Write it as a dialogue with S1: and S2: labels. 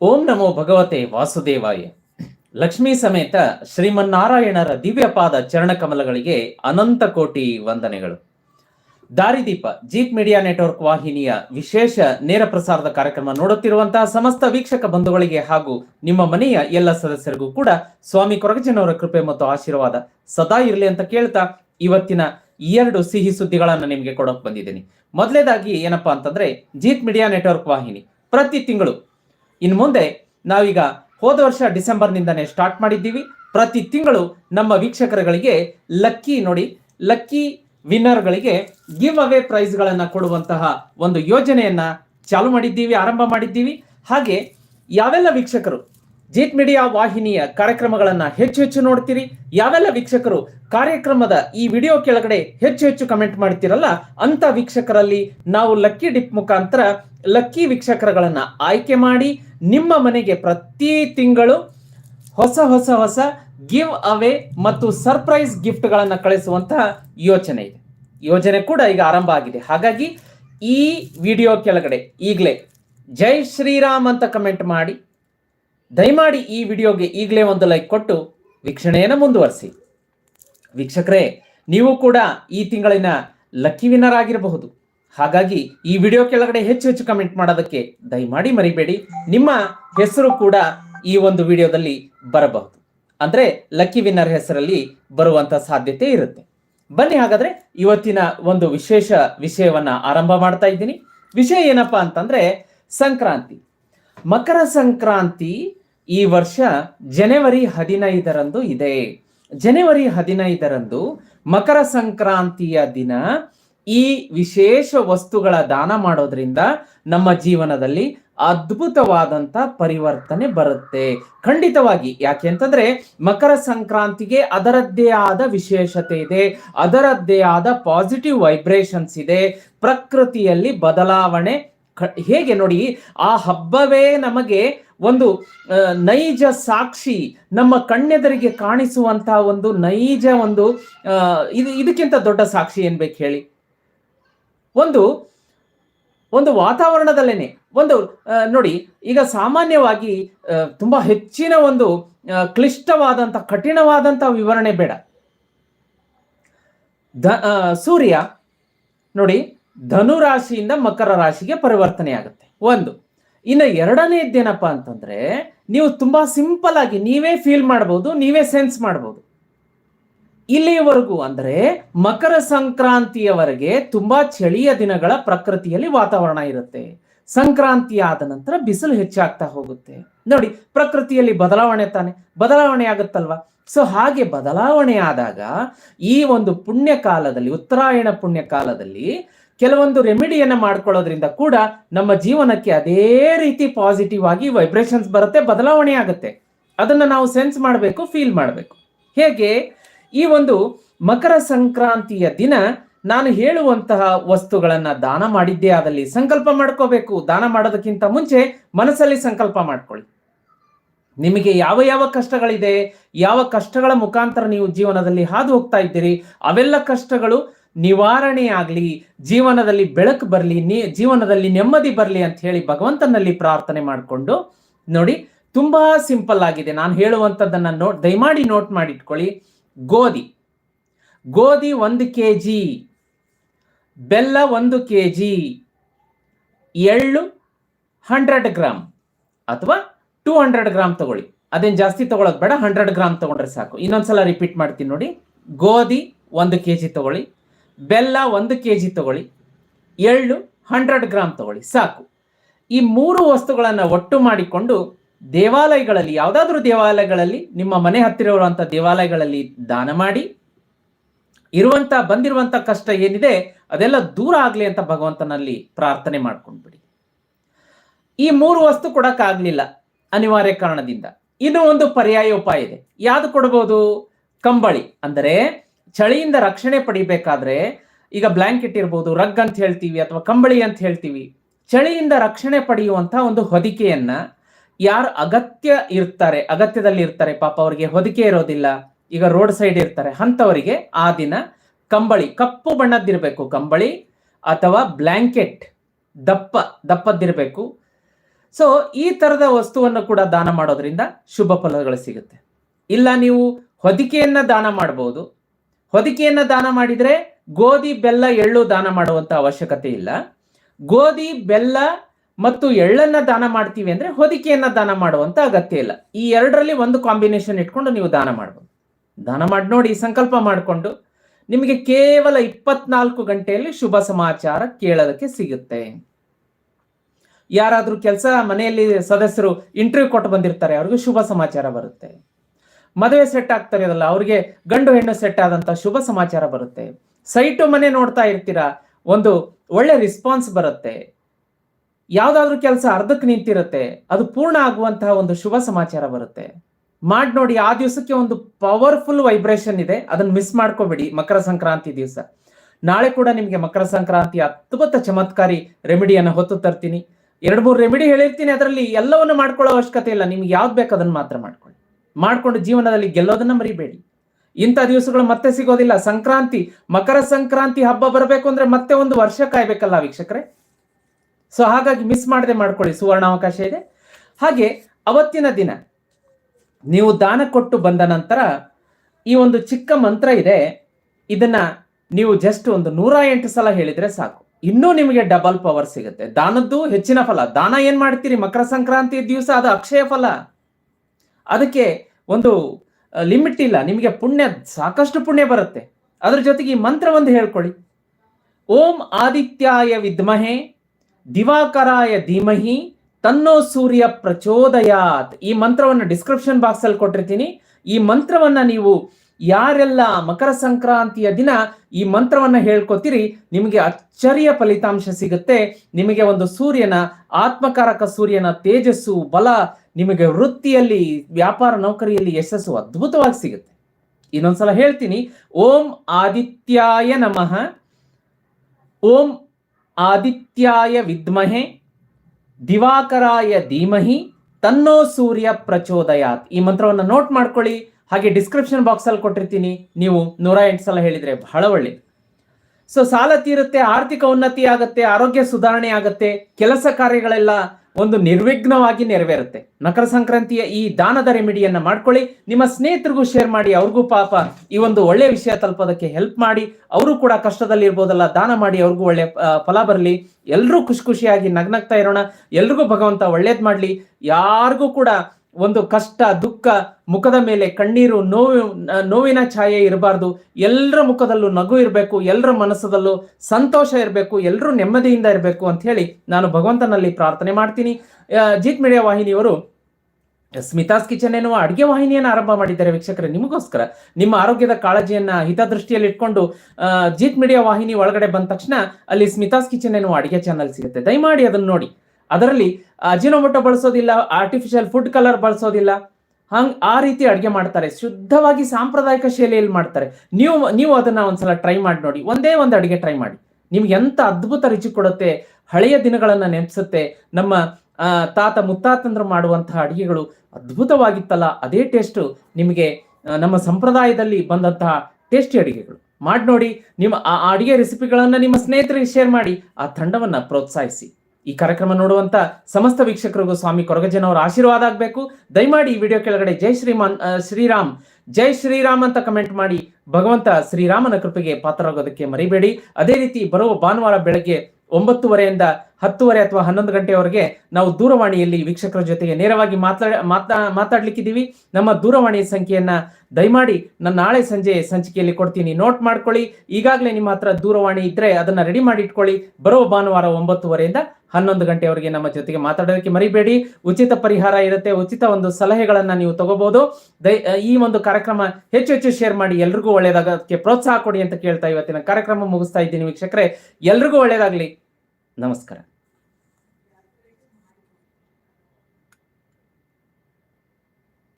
S1: ಓಂ ನಮೋ ಭಗವತೆ ವಾಸುದೇವಾಯ. ಲಕ್ಷ್ಮೀ ಸಮೇತ ಶ್ರೀಮನ್ನಾರಾಯಣರ ದಿವ್ಯಪಾದ ಚರಣಕಮಲಗಳಿಗೆ ಅನಂತ ಕೋಟಿ ವಂದನೆಗಳು. ದಾರಿದೀಪ, ಜೀಪ್ ಮೀಡಿಯಾ ನೆಟ್ವರ್ಕ್ ವಾಹಿನಿಯ ವಿಶೇಷ ನೇರ ಪ್ರಸಾರದ ಕಾರ್ಯಕ್ರಮ ನೋಡುತ್ತಿರುವಂತಹ ಸಮಸ್ತ ವೀಕ್ಷಕ ಬಂಧುಗಳಿಗೆ ಹಾಗೂ ನಿಮ್ಮ ಮನೆಯ ಎಲ್ಲ ಸದಸ್ಯರಿಗೂ ಕೂಡ ಸ್ವಾಮಿ ಕೊರಗಜನವರ ಕೃಪೆ ಮತ್ತು ಆಶೀರ್ವಾದ ಸದಾ ಇರಲಿ ಅಂತ ಕೇಳ್ತಾ ಇವತ್ತಿನ ಎರಡು ಸಿಹಿ ಸುದ್ದಿಗಳನ್ನ ನಿಮಗೆ ಕೊಡೋಕೆ ಬಂದಿದ್ದೀನಿ. ಮೊದಲೇದಾಗಿ ಏನಪ್ಪಾ ಅಂತಂದ್ರೆ ಜೀತ್ ಮೀಡಿಯಾ ನೆಟ್ವರ್ಕ್ ವಾಹಿನಿ. ಪ್ರತಿ ತಿಂಗಳು ಇನ್ನು ಮುಂದೆ ನಾವೀಗ ಹೋದ ವರ್ಷ ಡಿಸೆಂಬರ್ನಿಂದನೇ ಸ್ಟಾರ್ಟ್ ಮಾಡಿದ್ದೀವಿ. ಪ್ರತಿ ತಿಂಗಳು ನಮ್ಮ ವೀಕ್ಷಕರುಗಳಿಗೆ ಲಕ್ಕಿ ನೋಡಿ, ಲಕ್ಕಿ ವಿನ್ನರ್ಗಳಿಗೆ ಗಿವ್ ಅವೇ ಪ್ರೈಸ್ಗಳನ್ನು ಕೊಡುವಂತಹ ಒಂದು ಯೋಜನೆಯನ್ನ ಚಾಲು ಮಾಡಿದ್ದೀವಿ, ಆರಂಭ ಮಾಡಿದ್ದೀವಿ. ಹಾಗೆ ಯಾವೆಲ್ಲ ವೀಕ್ಷಕರು ಜೀತ್ ಮೀಡಿಯಾ ವಾಹಿನಿಯ ಕಾರ್ಯಕ್ರಮಗಳನ್ನ ಹೆಚ್ಚು ಹೆಚ್ಚು ನೋಡ್ತೀರಿ, ಯಾವೆಲ್ಲ ವೀಕ್ಷಕರು ಕಾರ್ಯಕ್ರಮದ ಈ ವಿಡಿಯೋ ಕೆಳಗಡೆ ಹೆಚ್ಚು ಹೆಚ್ಚು ಕಮೆಂಟ್ ಮಾಡ್ತಿರಲ್ಲ ಅಂತ ವೀಕ್ಷಕರಲ್ಲಿ ನಾವು ಲಕ್ಕಿ ಡಿಪ್ ಮುಖಾಂತರ ಲಕ್ಕಿ ವೀಕ್ಷಕರಗಳನ್ನು ಆಯ್ಕೆ ಮಾಡಿ ನಿಮ್ಮ ಮನೆಗೆ ಪ್ರತಿ ತಿಂಗಳು ಹೊಸ ಹೊಸ ಹೊಸ ಗಿವ್ ಅವೇ ಮತ್ತು ಸರ್ಪ್ರೈಸ್ ಗಿಫ್ಟ್ಗಳನ್ನು ಕಳಿಸುವಂತಹ ಯೋಚನೆ ಇದೆ. ಯೋಜನೆ ಕೂಡ ಈಗ ಆರಂಭ ಆಗಿದೆ. ಹಾಗಾಗಿ ಈ ವಿಡಿಯೋ ಕೆಳಗಡೆ ಈಗಲೇ ಜೈ ಶ್ರೀರಾಮ್ ಅಂತ ಕಮೆಂಟ್ ಮಾಡಿ. ದಯಮಾಡಿ ಈ ವಿಡಿಯೋಗೆ ಈಗಲೇ ಒಂದು ಲೈಕ್ ಕೊಟ್ಟು ವೀಕ್ಷಣೆಯನ್ನು ಮುಂದುವರಿಸಿ. ವೀಕ್ಷಕರೇ, ನೀವು ಕೂಡ ಈ ತಿಂಗಳಿನ ಲಕ್ಕಿ ವಿನ್ನರ್ ಆಗಿರಬಹುದು. ಹಾಗಾಗಿ ಈ ವಿಡಿಯೋ ಕೆಳಗಡೆ ಹೆಚ್ಚು ಹೆಚ್ಚು ಕಮೆಂಟ್ ಮಾಡೋದಕ್ಕೆ ದಯಮಾಡಿ ಮರಿಬೇಡಿ. ನಿಮ್ಮ ಹೆಸರು ಕೂಡ ಈ ಒಂದು ವಿಡಿಯೋದಲ್ಲಿ ಬರಬಹುದು. ಅಂದ್ರೆ ಲಕ್ಕಿ ವಿನ್ನರ್ ಹೆಸರಲ್ಲಿ ಬರುವಂತ ಸಾಧ್ಯತೆ ಇರುತ್ತೆ. ಬನ್ನಿ ಹಾಗಾದ್ರೆ ಇವತ್ತಿನ ಒಂದು ವಿಶೇಷ ವಿಷಯವನ್ನ ಆರಂಭ ಮಾಡ್ತಾ ಇದ್ದೀನಿ. ವಿಷಯ ಏನಪ್ಪಾ ಅಂತಂದ್ರೆ ಸಂಕ್ರಾಂತಿ. ಮಕರ ಸಂಕ್ರಾಂತಿ ಈ ವರ್ಷ ಜನವರಿ ಹದಿನೈದರಂದು ಇದೆ. ಜನವರಿ ಹದಿನೈದರಂದು ಮಕರ ಸಂಕ್ರಾಂತಿಯ ದಿನ ಈ ವಿಶೇಷ ವಸ್ತುಗಳ ದಾನ ಮಾಡೋದ್ರಿಂದ ನಮ್ಮ ಜೀವನದಲ್ಲಿ ಅದ್ಭುತವಾದಂತ ಪರಿವರ್ತನೆ ಬರುತ್ತೆ. ಖಂಡಿತವಾಗಿ. ಯಾಕೆ ಅಂತಂದ್ರೆ ಮಕರ ಸಂಕ್ರಾಂತಿಗೆ ಅದರದ್ದೇ ಆದ ವಿಶೇಷತೆ ಇದೆ. ಅದರದ್ದೇ ಆದ ಪಾಸಿಟಿವ್ ವೈಬ್ರೇಷನ್ಸ್ ಇದೆ. ಪ್ರಕೃತಿಯಲ್ಲಿ ಬದಲಾವಣೆ ಹೇಗೆ ನೋಡಿ, ಆ ಹಬ್ಬವೇ ನಮಗೆ ಒಂದು ನೈಜ ಸಾಕ್ಷಿ, ನಮ್ಮ ಕಣ್ಣೆದರಿಗೆ ಕಾಣಿಸುವಂತಹ ಒಂದು ನೈಜ ಒಂದು ಇದು, ಇದಕ್ಕಿಂತ ದೊಡ್ಡ ಸಾಕ್ಷಿ ಏನ್ ಬೇಕು ಹೇಳಿ? ಒಂದು ಒಂದು ವಾತಾವರಣದಲ್ಲೇನೆ, ಒಂದು ನೋಡಿ, ಈಗ ಸಾಮಾನ್ಯವಾಗಿ ತುಂಬ ಹೆಚ್ಚಿನ ಒಂದು ಕ್ಲಿಷ್ಟವಾದಂಥ ಕಠಿಣವಾದಂಥ ವಿವರಣೆ ಬೇಡ. ಧ ಸೂರ್ಯ, ನೋಡಿ, ಧನು ರಾಶಿಯಿಂದ ಮಕರ ರಾಶಿಗೆ ಪರಿವರ್ತನೆ ಆಗುತ್ತೆ. ಒಂದು, ಇನ್ನು ಎರಡನೇದ್ದೇನಪ್ಪ ಅಂತಂದ್ರೆ, ನೀವು ತುಂಬಾ ಸಿಂಪಲ್ ಆಗಿ ನೀವೇ ಫೀಲ್ ಮಾಡ್ಬೋದು, ನೀವೇ ಸೆನ್ಸ್ ಮಾಡಬಹುದು ಇಲ್ಲಿಯವರೆಗೂ ಅಂದ್ರೆ ಮಕರ ಸಂಕ್ರಾಂತಿಯವರೆಗೆ ತುಂಬಾ ಚಳಿಯ ದಿನಗಳ ಪ್ರಕೃತಿಯಲ್ಲಿ ವಾತಾವರಣ ಇರುತ್ತೆ. ಸಂಕ್ರಾಂತಿ ಆದ ನಂತರ ಬಿಸಿಲು ಹೆಚ್ಚಾಗ್ತಾ ಹೋಗುತ್ತೆ. ನೋಡಿ, ಪ್ರಕೃತಿಯಲ್ಲಿ ಬದಲಾವಣೆ ತಾನೆ. ಬದಲಾವಣೆ ಆಗುತ್ತಲ್ವಾ? ಸೊ ಹಾಗೆ ಬದಲಾವಣೆ ಆದಾಗ ಈ ಒಂದು ಪುಣ್ಯ ಕಾಲದಲ್ಲಿ, ಉತ್ತರಾಯಣ ಪುಣ್ಯ ಕಾಲದಲ್ಲಿ ಕೆಲವೊಂದು ರೆಮಿಡಿಯನ್ನ ಮಾಡ್ಕೊಳ್ಳೋದ್ರಿಂದ ಕೂಡ ನಮ್ಮ ಜೀವನಕ್ಕೆ ಅದೇ ರೀತಿ ಪಾಸಿಟಿವ್ ಆಗಿ ವೈಬ್ರೇಷನ್ಸ್ ಬರುತ್ತೆ, ಬದಲಾವಣೆ ಆಗುತ್ತೆ. ಅದನ್ನ ನಾವು ಸೆನ್ಸ್ ಮಾಡಬೇಕು ಫೀಲ್ ಮಾಡಬೇಕು. ಹೇಗೆ? ಈ ಒಂದು ಮಕರ ಸಂಕ್ರಾಂತಿಯ ದಿನ ನಾನು ಹೇಳುವಂತಹ ವಸ್ತುಗಳನ್ನ ದಾನ ಮಾಡಿದ್ದೇ ಆದಲ್ಲಿ ಸಂಕಲ್ಪ ಮಾಡ್ಕೋಬೇಕು. ದಾನ ಮಾಡೋದಕ್ಕಿಂತ ಮುಂಚೆ ಮನಸ್ಸಲ್ಲಿ ಸಂಕಲ್ಪ ಮಾಡ್ಕೊಳ್ಳಿ. ನಿಮಗೆ ಯಾವ ಯಾವ ಕಷ್ಟಗಳಿದೆ, ಯಾವ ಕಷ್ಟಗಳ ಮುಖಾಂತರ ನೀವು ಜೀವನದಲ್ಲಿ ಹಾದು ಹೋಗ್ತಾ ಇದ್ದೀರಿ, ಅವೆಲ್ಲ ಕಷ್ಟಗಳು ನಿವಾರಣೆ ಆಗ್ಲಿ, ಜೀವನದಲ್ಲಿ ಬೆಳಕು ಬರಲಿ, ನೀ ಜೀವನದಲ್ಲಿ ನೆಮ್ಮದಿ ಬರಲಿ ಅಂತ ಹೇಳಿ ಭಗವಂತನಲ್ಲಿ ಪ್ರಾರ್ಥನೆ ಮಾಡಿಕೊಂಡು ನೋಡಿ, ತುಂಬಾ ಸಿಂಪಲ್ ಆಗಿದೆ. ನಾನು ಹೇಳುವಂಥದ್ದನ್ನು ನೋಟ್ ದಯಮಾಡಿ ನೋಟ್ ಮಾಡಿಟ್ಕೊಳ್ಳಿ. ಗೋಧಿ. ಗೋಧಿ ಒಂದು ಕೆ ಜಿ ಬೆಲ್ಲ ಒಂದು ಕೆ ಜಿ ಎಳ್ಳು ಹಂಡ್ರೆಡ್ ಗ್ರಾಮ್ ಅಥವಾ ಟೂ ಹಂಡ್ರೆಡ್ ಗ್ರಾಮ್ ತಗೊಳ್ಳಿ. ಅದೇನು ಜಾಸ್ತಿ ತಗೊಳ್ಳೋದು ಬೇಡ ಹಂಡ್ರೆಡ್ ಗ್ರಾಮ್ ತಗೊಂಡ್ರೆ ಸಾಕು. ಇನ್ನೊಂದ್ಸಲ ರಿಪೀಟ್ ಮಾಡ್ತೀನಿ ನೋಡಿ. ಗೋಧಿ ಒಂದು ಕೆ ಜಿ ತಗೊಳ್ಳಿ, ಬೆಲ್ಲ ಒಂದು ಕೆ ಜಿ ತಗೊಳ್ಳಿ, ಎಳ್ಳು ಹಂಡ್ರೆಡ್ ಗ್ರಾಮ್ ತಗೊಳ್ಳಿ, ಸಾಕು. ಈ ಮೂರು ವಸ್ತುಗಳನ್ನು ಒಟ್ಟು ಮಾಡಿಕೊಂಡು ದೇವಾಲಯಗಳಲ್ಲಿ, ಯಾವುದಾದ್ರೂ ದೇವಾಲಯಗಳಲ್ಲಿ, ನಿಮ್ಮ ಮನೆ ಹತ್ತಿರ ಇರುವಂಥ ದೇವಾಲಯಗಳಲ್ಲಿ ದಾನ ಮಾಡಿ ಇರುವಂತ ಬಂದಿರುವಂತ ಕಷ್ಟ ಏನಿದೆ, ಅದೆಲ್ಲ ದೂರ ಆಗಲಿ ಅಂತ ಭಗವಂತನಲ್ಲಿ ಪ್ರಾರ್ಥನೆ ಮಾಡ್ಕೊಂಡ್ಬಿಡಿ. ಈ ಮೂರು ವಸ್ತು ಕೊಡಕ್ಕಾಗ್ಲಿಲ್ಲ ಅನಿವಾರ್ಯ ಕಾರಣದಿಂದ. ಇದು ಒಂದು ಪರ್ಯಾಯ ಉಪಾಯ ಇದೆ. ಯಾವ್ದು ಕೊಡ್ಬೋದು? ಕಂಬಳಿ. ಅಂದರೆ ಚಳಿಯಿಂದ ರಕ್ಷಣೆ ಪಡಿಬೇಕಾದ್ರೆ, ಈಗ ಬ್ಲಾಂಕೆಟ್ ಇರ್ಬೋದು, ರಗ್ ಅಂತ ಹೇಳ್ತೀವಿ ಅಥವಾ ಕಂಬಳಿ ಅಂತ ಹೇಳ್ತೀವಿ. ಚಳಿಯಿಂದ ರಕ್ಷಣೆ ಪಡೆಯುವಂತ ಒಂದು ಹೊದಿಕೆಯನ್ನ ಯಾರು ಅಗತ್ಯ ಇರ್ತಾರೆ, ಅಗತ್ಯದಲ್ಲಿ ಇರ್ತಾರೆ, ಪಾಪ ಅವರಿಗೆ ಹೊದಿಕೆ ಇರೋದಿಲ್ಲ. ಈಗ ರೋಡ್ ಸೈಡ್ ಇರ್ತಾರೆ. ಅಂಥವರಿಗೆ ಆ ದಿನ ಕಂಬಳಿ, ಕಪ್ಪು ಬಣ್ಣದ್ದಿರಬೇಕು. ಕಂಬಳಿ ಅಥವಾ ಬ್ಲ್ಯಾಂಕೆಟ್ ದಪ್ಪ, ದಪ್ಪದ್ದಿರಬೇಕು. ಸೊ ಈ ತರದ ವಸ್ತುವನ್ನು ಕೂಡ ದಾನ ಮಾಡೋದ್ರಿಂದ ಶುಭ ಫಲಗಳು ಸಿಗುತ್ತೆ. ಇಲ್ಲ ನೀವು ಹೊದಿಕೆಯನ್ನ ದಾನ ಮಾಡಬಹುದು ಹೊದಿಕೆಯನ್ನ ದಾನ ಮಾಡಿದ್ರೆ ಗೋಧಿ, ಬೆಲ್ಲ, ಎಳ್ಳು ದಾನ ಮಾಡುವಂತ ಅವಶ್ಯಕತೆ ಇಲ್ಲ. ಗೋಧಿ, ಬೆಲ್ಲ ಮತ್ತು ಎಳ್ಳನ್ನ ದಾನ ಮಾಡ್ತೀವಿ ಅಂದ್ರೆ ಹೊದಿಕೆಯನ್ನ ದಾನ ಮಾಡುವಂತ ಅಗತ್ಯ ಇಲ್ಲ. ಈ ಎರಡರಲ್ಲಿ ಒಂದು ಕಾಂಬಿನೇಷನ್ ಇಟ್ಕೊಂಡು ನೀವು ದಾನ ಮಾಡಬಹುದು ದಾನ ಮಾಡಿ ನೋಡಿ ಸಂಕಲ್ಪ ಮಾಡಿಕೊಂಡು ನಿಮಗೆ ಕೇವಲ ಇಪ್ಪತ್ನಾಲ್ಕು ಗಂಟೆಯಲ್ಲಿ ಶುಭ ಸಮಾಚಾರ ಕೇಳೋದಕ್ಕೆ ಸಿಗುತ್ತೆ. ಯಾರಾದರೂ ಕೆಲಸ ಮನೆಯಲ್ಲಿ ಸದಸ್ಯರು ಇಂಟರ್ವ್ಯೂ ಕೊಟ್ಟು ಬಂದಿರ್ತಾರೆ, ಅವ್ರಿಗೆ ಶುಭ ಸಮಾಚಾರ ಬರುತ್ತೆ. ಮದುವೆ ಸೆಟ್ ಆಗ್ತಾರೆ ಅದಲ್ಲ, ಅವ್ರಿಗೆ ಗಂಡು ಹೆಣ್ಣು ಸೆಟ್ ಆದಂತ ಶುಭ ಸಮಾಚಾರ ಬರುತ್ತೆ. ಸೈಟು ಮನೆ ನೋಡ್ತಾ ಇರ್ತೀರಾ, ಒಂದು ಒಳ್ಳೆ ರಿಸ್ಪಾನ್ಸ್ ಬರುತ್ತೆ. ಯಾವ್ದಾದ್ರು ಕೆಲಸ ಅರ್ಧಕ್ಕೆ ನಿಂತಿರುತ್ತೆ, ಅದು ಪೂರ್ಣ ಆಗುವಂತಹ ಒಂದು ಶುಭ ಸಮಾಚಾರ ಬರುತ್ತೆ. ಮಾಡಿ ನೋಡಿ, ಆ ದಿವಸಕ್ಕೆ ಒಂದು ಪವರ್ಫುಲ್ ವೈಬ್ರೇಷನ್ ಇದೆ. ಅದನ್ನ ಮಿಸ್ ಮಾಡ್ಕೋಬೇಡಿ, ಮಕರ ಸಂಕ್ರಾಂತಿ ದಿವಸ. ನಾಳೆ ಕೂಡ ನಿಮಗೆ ಮಕರ ಸಂಕ್ರಾಂತಿ ಅದ್ಭುತ ಚಮತ್ಕಾರಿ ರೆಮಿಡಿಯನ್ನು ಹೊತ್ತು ತರ್ತೀನಿ. ಎರಡು ಮೂರು ರೆಮಿಡಿ ಹೇಳಿರ್ತೀನಿ, ಅದರಲ್ಲಿ ಎಲ್ಲವನ್ನು ಮಾಡ್ಕೊಳ್ಳೋ ಅವಶ್ಯಕತೆ ಇಲ್ಲ. ನಿಮ್ಗೆ ಯಾವ್ದು ಬೇಕು ಅದನ್ನ ಮಾತ್ರ ಮಾಡ್ಕೊಳ್ಳಿ. ಮಾಡ್ಕೊಂಡು ಜೀವನದಲ್ಲಿ ಗೆಲ್ಲೋದನ್ನ ಮರಿಬೇಡಿ. ಇಂಥ ದಿವಸಗಳು ಮತ್ತೆ ಸಿಗೋದಿಲ್ಲ. ಸಂಕ್ರಾಂತಿ, ಮಕರ ಸಂಕ್ರಾಂತಿ ಹಬ್ಬ ಬರಬೇಕು ಅಂದ್ರೆ ಮತ್ತೆ ಒಂದು ವರ್ಷ ಕಾಯ್ಬೇಕಲ್ಲ ವೀಕ್ಷಕರೇ? ಸೊ ಹಾಗಾಗಿ ಮಿಸ್ ಮಾಡದೆ ಮಾಡ್ಕೊಳ್ಳಿ ಸುವರ್ಣ ಅವಕಾಶ ಇದೆ. ಹಾಗೆ ಅವತ್ತಿನ ದಿನ ನೀವು ದಾನ ಕೊಟ್ಟು ಬಂದ ನಂತರ ಈ ಒಂದು ಚಿಕ್ಕ ಮಂತ್ರ ಇದೆ. ಇದನ್ನ ನೀವು ಜಸ್ಟ್ ಒಂದು ನೂರ ಎಂಟು ಸಲ ಹೇಳಿದ್ರೆ ಸಾಕು. ಇನ್ನೂ ನಿಮಗೆ ಡಬಲ್ ಪವರ್ ಸಿಗುತ್ತೆ. ದಾನದ್ದು ಹೆಚ್ಚಿನ ಫಲ. ದಾನ ಏನ್ ಮಾಡ್ತೀರಿ? ಮಕರ ಸಂಕ್ರಾಂತಿ ದಿವಸ ಅದು ಅಕ್ಷಯ ಫಲ. ಅದಕ್ಕೆ ಒಂದು ಲಿಮಿಟ್ ಇಲ್ಲ. ನಿಮಗೆ ಪುಣ್ಯ, ಸಾಕಷ್ಟು ಪುಣ್ಯ ಬರುತ್ತೆ. ಅದ್ರ ಜೊತೆಗೆ ಈ ಮಂತ್ರ ಒಂದು ಹೇಳ್ಕೊಳ್ಳಿ. ಓಂ ಆದಿತ್ಯಾಯ ವಿದ್ಮಹೆ ದಿವಾಕರಾಯ ಧೀಮಹಿ ತನ್ನೋ ಸೂರ್ಯ ಪ್ರಚೋದಯಾತ್. ಈ ಮಂತ್ರವನ್ನು ಡಿಸ್ಕ್ರಿಪ್ಷನ್ ಬಾಕ್ಸ್ ಅಲ್ಲಿ ಕೊಟ್ಟಿರ್ತೀನಿ. ಈ ಮಂತ್ರವನ್ನ ನೀವು ಯಾರೆಲ್ಲ ಮಕರ ಸಂಕ್ರಾಂತಿಯ ದಿನ ಈ ಮಂತ್ರವನ್ನ ಹೇಳ್ಕೊತೀರಿ, ನಿಮಗೆ ಅಚ್ಚರಿಯ ಫಲಿತಾಂಶ ಸಿಗುತ್ತೆ. ನಿಮಗೆ ಒಂದು ಸೂರ್ಯನ, ಆತ್ಮಕಾರಕ ಸೂರ್ಯನ ತೇಜಸ್ಸು, ಬಲ, ನಿಮಗೆ ವೃತ್ತಿಯಲ್ಲಿ, ವ್ಯಾಪಾರ ನೌಕರಿಯಲ್ಲಿ ಯಶಸ್ಸು ಅದ್ಭುತವಾಗಿ ಸಿಗುತ್ತೆ. ಇನ್ನೊಂದ್ಸಲ ಹೇಳ್ತೀನಿ. ಓಂ ಆದಿತ್ಯಾಯ ನಮಃ. ಓಂ ಆದಿತ್ಯಾಯ ವಿದ್ಮಹೆ, ದಿವಾಕರಾಯ ಧೀಮಹಿ, ತನ್ನೋ ಸೂರ್ಯ ಪ್ರಚೋದಯಾತ್. ಈ ಮಂತ್ರವನ್ನು ನೋಟ್ ಮಾಡ್ಕೊಳ್ಳಿ. ಹಾಗೆ ಡಿಸ್ಕ್ರಿಪ್ಷನ್ ಬಾಕ್ಸ್ ಅಲ್ಲಿ ಕೊಟ್ಟಿರ್ತೀನಿ. ನೀವು ನೂರ ಎಂಟು ಸಲ ಹೇಳಿದ್ರೆ ಬಹಳ ಒಳ್ಳೇದು. ಸೊ ಸಾಲ ತೀರುತ್ತೆ, ಆರ್ಥಿಕ ಉನ್ನತಿ ಆಗುತ್ತೆ, ಆರೋಗ್ಯ ಸುಧಾರಣೆ ಆಗುತ್ತೆ, ಕೆಲಸ ಕಾರ್ಯಗಳೆಲ್ಲ ಒಂದು ನಿರ್ವಿಘ್ನವಾಗಿ ನೆರವೇರುತ್ತೆ. ಮಕರ ಸಂಕ್ರಾಂತಿಯ ಈ ದಾನದ ರೆಮಿಡಿಯನ್ನ ಮಾಡ್ಕೊಳ್ಳಿ. ನಿಮ್ಮ ಸ್ನೇಹಿತರಿಗೂ ಶೇರ್ ಮಾಡಿ, ಅವ್ರಿಗೂ ಪಾಪ ಈ ಒಂದು ಒಳ್ಳೆ ವಿಷಯ ತಲುಪೋದಕ್ಕೆ ಹೆಲ್ಪ್ ಮಾಡಿ. ಅವರು ಕೂಡ ಕಷ್ಟದಲ್ಲಿ ಇರ್ಬೋದಲ್ಲ ದಾನ ಮಾಡಿ, ಅವ್ರಿಗೂ ಒಳ್ಳೆ ಫಲ ಬರಲಿ. ಎಲ್ಲರೂ ಖುಷಿ ಖುಷಿಯಾಗಿ ನಗ್ನಗ್ತಾ ಇರೋಣ. ಎಲ್ರಿಗೂ ಭಗವಂತ ಒಳ್ಳೇದ್ ಮಾಡ್ಲಿ. ಯಾರಿಗೂ ಕೂಡ ಒಂದು ಕಷ್ಟ, ದುಃಖ ಮುಖದ ಮೇಲೆ ಕಣ್ಣೀರು, ನೋವು ನೋವಿನ ಛಾಯೆ ಇರಬಾರ್ದು. ಎಲ್ಲರ ಮುಖದಲ್ಲೂ ನಗು ಇರಬೇಕು, ಎಲ್ಲರ ಮನಸ್ಸದಲ್ಲೂ ಸಂತೋಷ ಇರಬೇಕು, ಎಲ್ಲರೂ ನೆಮ್ಮದಿಯಿಂದ ಇರಬೇಕು ಅಂತ ಹೇಳಿ ನಾನು ಭಗವಂತನಲ್ಲಿ ಪ್ರಾರ್ಥನೆ ಮಾಡ್ತೀನಿ. ಜೀತ್ ಮೀಡಿಯಾ ವಾಹಿನಿಯವರು, ಸ್ಮಿತಾಸ್ ಕಿಚನ್ ಎನ್ನುವ ಅಡುಗೆ ವಾಹಿನಿಯನ್ನು ಆರಂಭ ಮಾಡಿದ್ದಾರೆ ವೀಕ್ಷಕರೇ. ನಿಮಗೋಸ್ಕರ ನಿಮ್ಮ ಆರೋಗ್ಯದ ಕಾಳಜಿಯನ್ನ ಹಿತದೃಷ್ಟಿಯಲ್ಲಿ ಇಟ್ಕೊಂಡು ಜೀತ್ ಮೀಡಿಯಾ ವಾಹಿನಿ ಒಳಗಡೆ ಬಂದ ತಕ್ಷಣ ಅಲ್ಲಿ ಸ್ಮಿತಾಸ್ ಕಿಚನ್ ಎನ್ನುವ ಅಡುಗೆ ಚಾನಲ್ ಸಿಗುತ್ತೆ. ದಯಮಾಡಿ ಅದನ್ನು ನೋಡಿ. ಅದರಲ್ಲಿ ಅಜಿನೋಮೊಟೊ ಬಳಸೋದಿಲ್ಲ ಆರ್ಟಿಫಿಷಿಯಲ್ ಫುಡ್ ಕಲರ್ ಬಳಸೋದಿಲ್ಲ. ಹಂಗ್ ಆ ರೀತಿ ಅಡುಗೆ ಮಾಡ್ತಾರೆ. ಶುದ್ಧವಾಗಿ ಸಾಂಪ್ರದಾಯಿಕ ಶೈಲಿಯಲ್ಲಿ ಮಾಡ್ತಾರೆ. ನೀವು ನೀವು ಅದನ್ನ ಒಂದ್ಸಲ ಟ್ರೈ ಮಾಡಿ ನೋಡಿ. ಒಂದೇ ಒಂದು ಅಡುಗೆ ಟ್ರೈ ಮಾಡಿ. ನಿಮ್ಗೆ ಎಂತ ಅದ್ಭುತ ರುಚಿ ಕೊಡುತ್ತೆ, ಹಳೆಯ ದಿನಗಳನ್ನ ನೆನಪಿಸುತ್ತೆ, ನಮ್ಮ ತಾತ ಮುತ್ತಾತಂದ್ರು ಮಾಡುವಂತಹ ಅಡುಗೆಗಳು ಅದ್ಭುತವಾಗಿತ್ತಲ್ಲ, ಅದೇ ಟೇಸ್ಟ್ ನಿಮಗೆ ನಮ್ಮ ಸಂಪ್ರದಾಯದಲ್ಲಿ ಬಂದಂತಹ ಟೇಸ್ಟಿ ಅಡುಗೆಗಳು. ಮಾಡಿ ನೋಡಿ ನಿಮ್ಮ ಆ ಅಡಿಗೆ ರೆಸಿಪಿಗಳನ್ನ ನಿಮ್ಮ ಸ್ನೇಹಿತರಿಗೆ ಶೇರ್ ಮಾಡಿ, ಆ ತಂಡವನ್ನ ಪ್ರೋತ್ಸಾಹಿಸಿ. ಈ ಕಾರ್ಯಕ್ರಮ ನೋಡುವಂತ ಸಮಸ್ತ ವೀಕ್ಷಕರಿಗೂ ಸ್ವಾಮಿ ಕೊರಗಜ್ಜನವರ ಆಶೀರ್ವಾದ ಆಗಬೇಕು. ದಯಮಾಡಿ ಈ ವಿಡಿಯೋ ಕೆಳಗಡೆ ಜೈ ಶ್ರೀಮಾನ್ ಶ್ರೀರಾಮ್, ಜೈ ಶ್ರೀರಾಮ್ ಅಂತ ಕಮೆಂಟ್ ಮಾಡಿ ಭಗವಂತ ಶ್ರೀರಾಮನ ಕೃಪೆಗೆ ಪಾತ್ರರಾಗೋದಕ್ಕೆ ಮರಿಬೇಡಿ. ಅದೇ ರೀತಿ ಬರುವ ಭಾನುವಾರ ಬೆಳಗ್ಗೆ ಒಂಬತ್ತುವರೆಯಿಂದ ಹತ್ತುವರೆ ಅಥವಾ ಹನ್ನೊಂದು ಗಂಟೆಯವರೆಗೆ ನಾವು ದೂರವಾಣಿಯಲ್ಲಿ ವೀಕ್ಷಕರ ಜೊತೆಗೆ ನೇರವಾಗಿ ಮಾತಾಡ ಮಾತಾ ಮಾತಾಡ್ಲಿಕ್ಕಿದ್ದೀವಿ. ನಮ್ಮ ದೂರವಾಣಿ ಸಂಖ್ಯೆಯನ್ನ ದಯಮಾಡಿ ನಾನು ನಾಳೆ ಸಂಜೆ ಸಂಚಿಕೆಯಲ್ಲಿ ಕೊಡ್ತೀನಿ. ನೋಟ್ ಮಾಡ್ಕೊಳ್ಳಿ. ಈಗಾಗಲೇ ನಿಮ್ಮ ಹತ್ರ ದೂರವಾಣಿ ಇದ್ರೆ ಅದನ್ನ ರೆಡಿ ಮಾಡಿ ಇಟ್ಕೊಳ್ಳಿ ಬರುವ ಭಾನುವಾರ ಒಂಬತ್ತುವರೆಯಿಂದ ಹನ್ನೊಂದು ಗಂಟೆವರೆಗೆ ನಮ್ಮ ಜೊತೆಗೆ ಮಾತಾಡೋದಕ್ಕೆ ಮರಿಬೇಡಿ. ಉಚಿತ ಪರಿಹಾರ ಇರುತ್ತೆ. ಉಚಿತ ಒಂದು ಸಲಹೆಗಳನ್ನ ನೀವು ತಗೋಬಹುದು ಈ ಒಂದು ಕಾರ್ಯಕ್ರಮ ಹೆಚ್ಚು ಹೆಚ್ಚು ಶೇರ್ ಮಾಡಿ. ಎಲ್ರಿಗೂ ಒಳ್ಳೇದಾಗಕ್ಕೆ ಪ್ರೋತ್ಸಾಹ ಕೊಡಿ ಅಂತ ಕೇಳ್ತಾ ಇವತ್ತಿನ ಕಾರ್ಯಕ್ರಮ ಮುಗಿಸ್ತಾ ಇದ್ದೀನಿ ವೀಕ್ಷಕರೇ. ಎಲ್ರಿಗೂ ಒಳ್ಳೇದಾಗ್ಲಿ. నమస్కారం